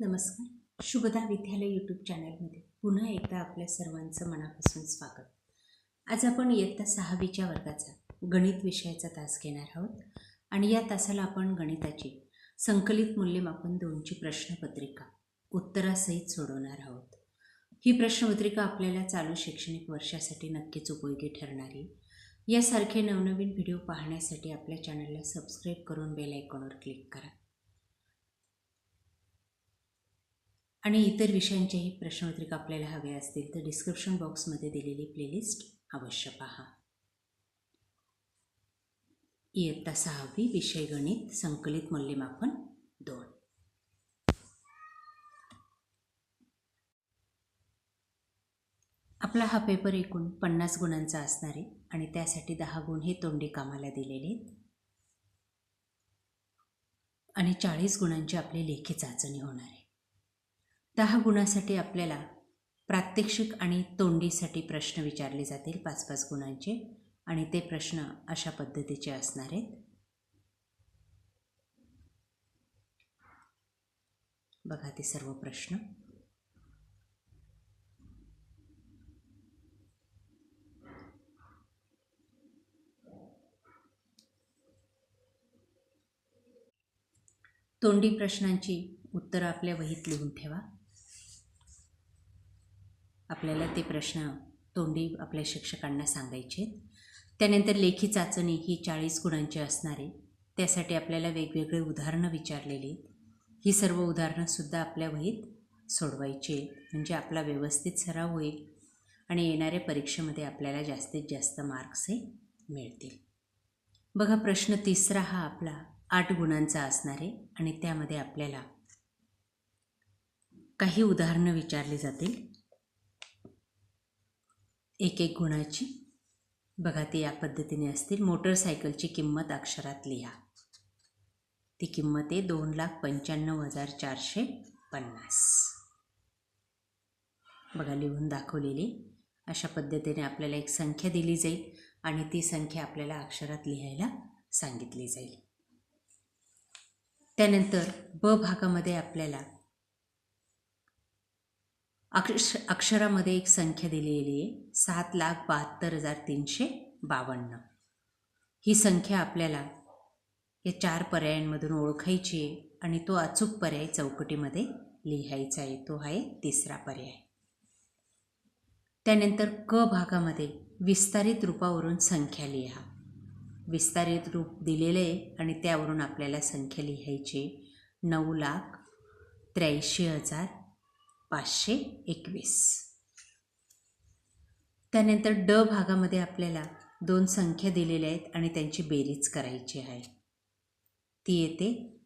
नमस्कार. शुभदा विद्यालय यूट्यूब चॅनलमध्ये पुन्हा एकदा आपल्या सर्वांचं मनापासून स्वागत. आज आपण इयत्ता सहावीच्या वर्गाचा गणित विषयाचा तास घेणार आहोत आणि या तासाला आपण गणिताची संकलित मूल्यमापन दोनची प्रश्नपत्रिका उत्तरासहित सोडवणार आहोत. ही प्रश्नपत्रिका आपल्याला चालू शैक्षणिक वर्षासाठी नक्कीच उपयोगी ठरणारी. यासारखे नवनवीन व्हिडिओ पाहण्यासाठी आपल्या चॅनलला सबस्क्राईब करून बेल आयकॉनवर क्लिक करा. आणि इतर विषयांच्याही प्रश्नपत्रिका आपल्याला हव्या असतील तर डिस्क्रिप्शन बॉक्समध्ये दिलेली प्लेलिस्ट अवश्य पहा. इयत्ता सहावी विषय गणित संकलित मूल्यमापन दोन. आपला हा पेपर एकूण पन्नास गुणांचा असणार आहे आणि त्यासाठी दहा गुण हे तोंडी कामाला दिलेले आहेत. आणि चाळीस गुणांची आपली लेखी चाचणी होणार आहे. दहा गुणासाठी आपल्याला प्रात्यक्षिक आणि तोंडीसाठी प्रश्न विचारले जातील पाच पाच गुणांचे. आणि ते प्रश्न अशा पद्धतीचे असणार आहेत. बघा ते सर्व प्रश्न. तोंडी प्रश्नांची उत्तरं आपल्या वहीत लिहून ठेवा. आपल्याला ते प्रश्न तोंडी आपल्या शिक्षकांना सांगायचे आहेत. त्यानंतर लेखी चाचणी ही चाळीस गुणांची असणार आहे त्यासाठी आपल्याला वेगवेगळे उदाहरणं विचारलेली आहेत. ही सर्व उदाहरणंसुद्धा आपल्या वहीत सोडवायची म्हणजे आपला व्यवस्थित सराव होईल आणि येणाऱ्या परीक्षेमध्ये आपल्याला जास्तीत जास्त मार्क्स हे मिळतील. बघा प्रश्न तिसरा हा आपला आठ गुणांचा असणार आहे आणि त्यामध्ये आपल्याला काही उदाहरणं विचारली जातील. एक एक गुणाची. बघा ते या पद्धतीने असतील. मोटरसायकलची किंमत अक्षरात लिहा. ती किंमत आहे दोन लाख पंच्याण्णव हजार चारशे पन्नास. बघा लिहून दाखवलेली. अशा पद्धतीने आपल्याला एक संख्या दिली जाईल आणि ती संख्या आपल्याला अक्षरात लिहायला सांगितली जाईल. त्यानंतर ब भागामध्ये आपल्याला अक्ष अक्षरामध्ये एक संख्या दिलेली आहे. सात लाख बहात्तर हजार तीनशे बावन्न. ही संख्या आपल्याला या चार पर्यायांमधून ओळखायची आहे आणि तो अचूक पर्याय चौकटीमध्ये लिहायचा आहे. तो आहे तिसरा पर्याय. त्यानंतर क भागामध्ये विस्तारित रूपावरून संख्या लिहा. विस्तारित रूप दिलेलं आहे आणि त्यावरून आपल्याला संख्या लिहायची नऊ लाख त्र्याऐंशी हजार पाचशे एकवीस. त्यानंतर ड भागामध्ये आपल्याला दोन संख्या दिलेल्या आहेत आणि त्यांची बेरीज करायची आहे. ती येते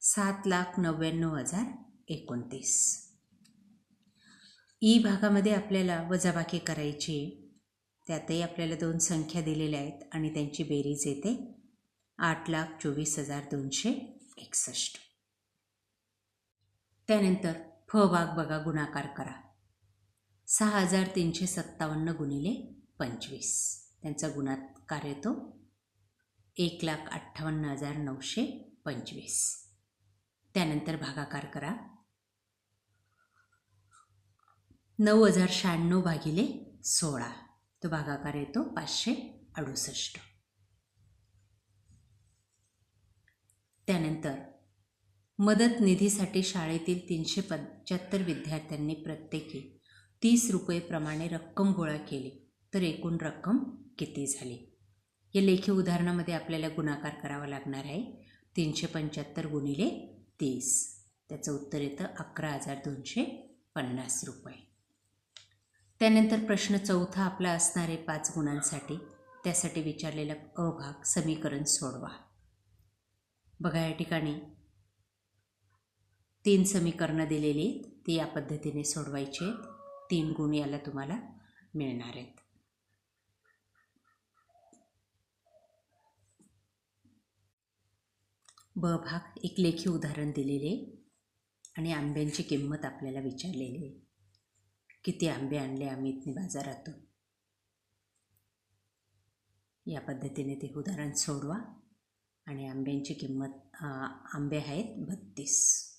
सात लाख नव्याण्णव हजार एकोणतीस. ई भागामध्ये आपल्याला वजाबाकी करायची आहे. त्यातही आपल्याला दोन संख्या दिलेल्या आहेत आणि त्यांची बेरीज येते आठ लाख चोवीस हजार दोनशे एकसष्ट. त्यानंतर फ भाग बघा गुणाकार करा. सहा हजार तीनशे सत्तावन्न गुणिले पंचवीस. त्यांचा गुणाकार येतो एक लाख अठ्ठावन्न हजार नऊशे पंचवीस. त्यानंतर भागाकार करा. नऊ हजार शहाण्णव भागिले सोळा. तो भागाकार येतो पाचशे अडुसष्ट. त्यानंतर मदत निधीसाठी शाळेतील तीनशे पंच्याहत्तर विद्यार्थ्यांनी प्रत्येकी तीस रुपयेप्रमाणे रक्कम गोळा केली तर एकूण रक्कम किती झाली? या लेखी उदाहरणामध्ये आपल्याला गुणाकार करावा लागणार आहे. तीनशे पंच्याहत्तर गुणिले तीस. त्याचं उत्तर येतं अकरा हजार दोनशे पन्नास रुपये. त्यानंतर प्रश्न चौथा आपला असणार आहे पाच गुणांसाठी. त्यासाठी विचारलेला अभाग समीकरण सोडवा. बघा या ठिकाणी तीन समीकरणं दिलेली आहेत. ती या पद्धतीने सोडवायची आहेत. तीन गुण याला तुम्हाला मिळणार आहेत. ब भाग एक लेखी उदाहरण दिलेले आणि आंब्यांची किंमत आपल्याला विचारलेली आहे. किती आंबे आणले आम्ही इथने बाजारातून? या पद्धतीने ते उदाहरण सोडवा. आणि आंब्यांची किंमत आंबे आहेत बत्तीस.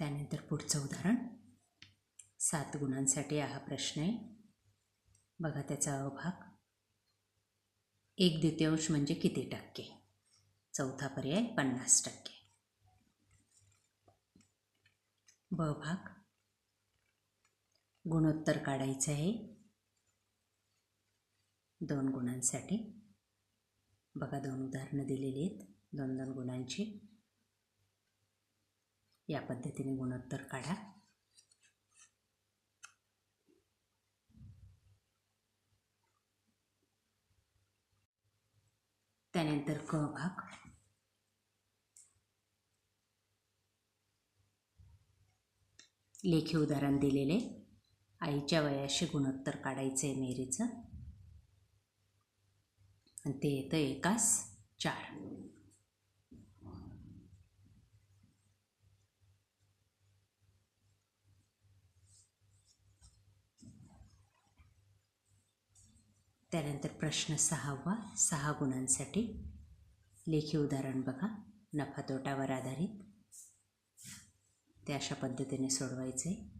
त्यानंतर पुढचं उदाहरण. सात गुणांसाठी हा प्रश्न आहे. बघा त्याचा अभाग एक द्वितीयांश म्हणजे किती टक्के? चौथा पर्याय पन्नास टक्के. ब भाग. गुणोत्तर काढायचं आहे. दोन गुणांसाठी. बघा दोन उदाहरणं दिलेली आहेत. दोन दोन गुणांची. या पद्धतीने गुणोत्तर काढा. त्यानंतर क भाग. लेखी उदाहरण दिलेले. आईच्या वयाशी गुणोत्तर काढायचं आहे मेरीचं. आणि ते येतं एकास चार. त्यानंतर प्रश्न सहावा सहा गुणांसाठी लेखी उदाहरण बघा. नफा तोटावर आधारित. ते अशा पद्धतीने सोडवायचे.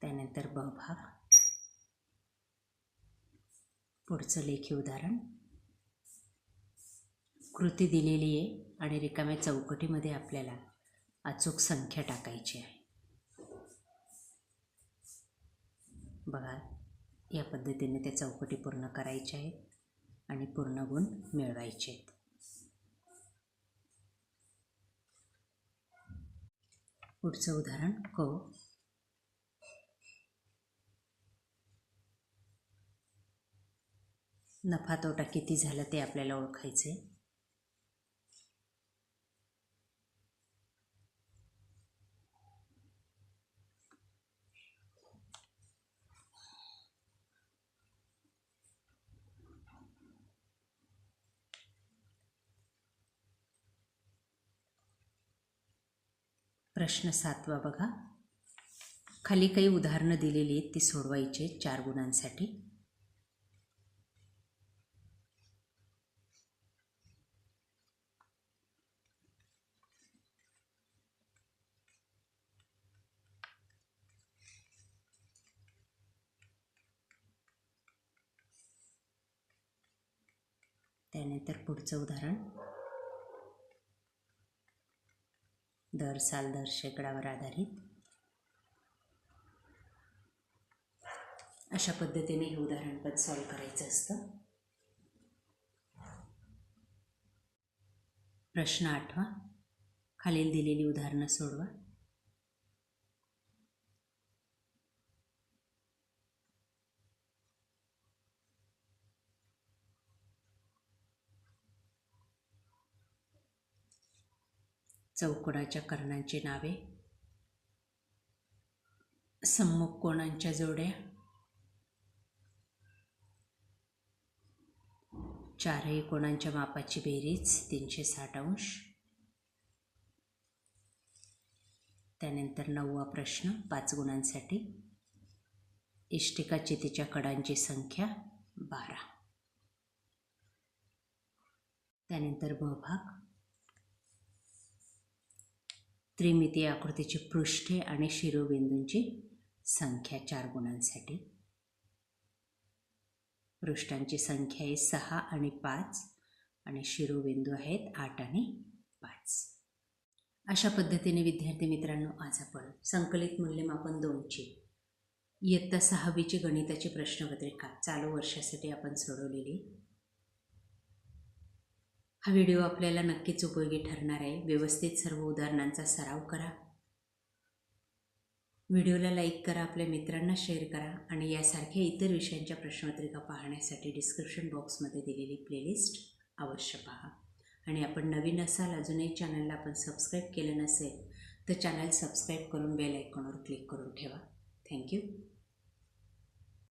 त्यानंतर ब भाग. पुढचं लेखी उदाहरण. कृती दिलेली आहे आणि रिकाम्या चौकटीमध्ये आपल्याला अचूक संख्या टाकायची आहे. बघा या पद्धतीने त्या चौकटी पूर्ण करायच्या आहेत आणि पूर्ण गुण मिळवायचे आहेत. पुढचं उदाहरण क. नफा तोटा किती झाला ते आपल्याला ओळखायचे आहे. प्रश्न सातवा बघा खाली काही उदाहरणं दिलेली आहेत ती सोडवायची आहेत चार गुणांसाठी त्यानंतर पुढचं उदाहरण. दर साल दर शेकडावर आधारित. अशा पद्धतीने हे उदाहरण पण सॉल्व करायचं असतं. प्रश्न आठवा. खालील दिलेली उदाहरणं सोडवा. चौकोनाच्या कर्णांची नावे? सम्मुख कोणांच्या जोड्या? चारही कोणांच्या मापाची बेरीज तीनशे साठ अंश. त्यानंतर नववा प्रश्न पाच गुणांसाठी. इष्टिका चितीच्या कडांची संख्या बारा. त्यानंतर ब भाग. त्रिमितीय आकृतीची पृष्ठे आणि शिरोबिंदूंची संख्या चार गुणांसाठी. पृष्ठांची संख्या आहे सहा आणि पाच आणि शिरोबिंदू आहेत आठ आणि पाच. अशा पद्धतीने विद्यार्थी मित्रांनो आज आपण संकलित मूल्यमापन दोनची इयत्ता सहावीची गणिताची प्रश्नपत्रिका चालू वर्षासाठी आपण सोडवलेली हा व्हिडिओ आपल्याला नक्कीच उपयोगी ठरणार आहे. व्यवस्थित सर्व उदाहरणांचा सराव करा. व्हिडिओला लाईक करा आपल्या मित्रांना शेअर करा आणि यासारख्या इतर विषयांच्या प्रश्नपत्रिका पाहण्यासाठी डिस्क्रिप्शन बॉक्समध्ये दिलेली प्लेलिस्ट अवश्य पहा. आणि आपण नवीन असाल अजूनही चॅनलला आपण सबस्क्राईब केलं नसेल तर चॅनल सबस्क्राईब करून बेल आयकॉनवर क्लिक करून ठेवा. Thank you.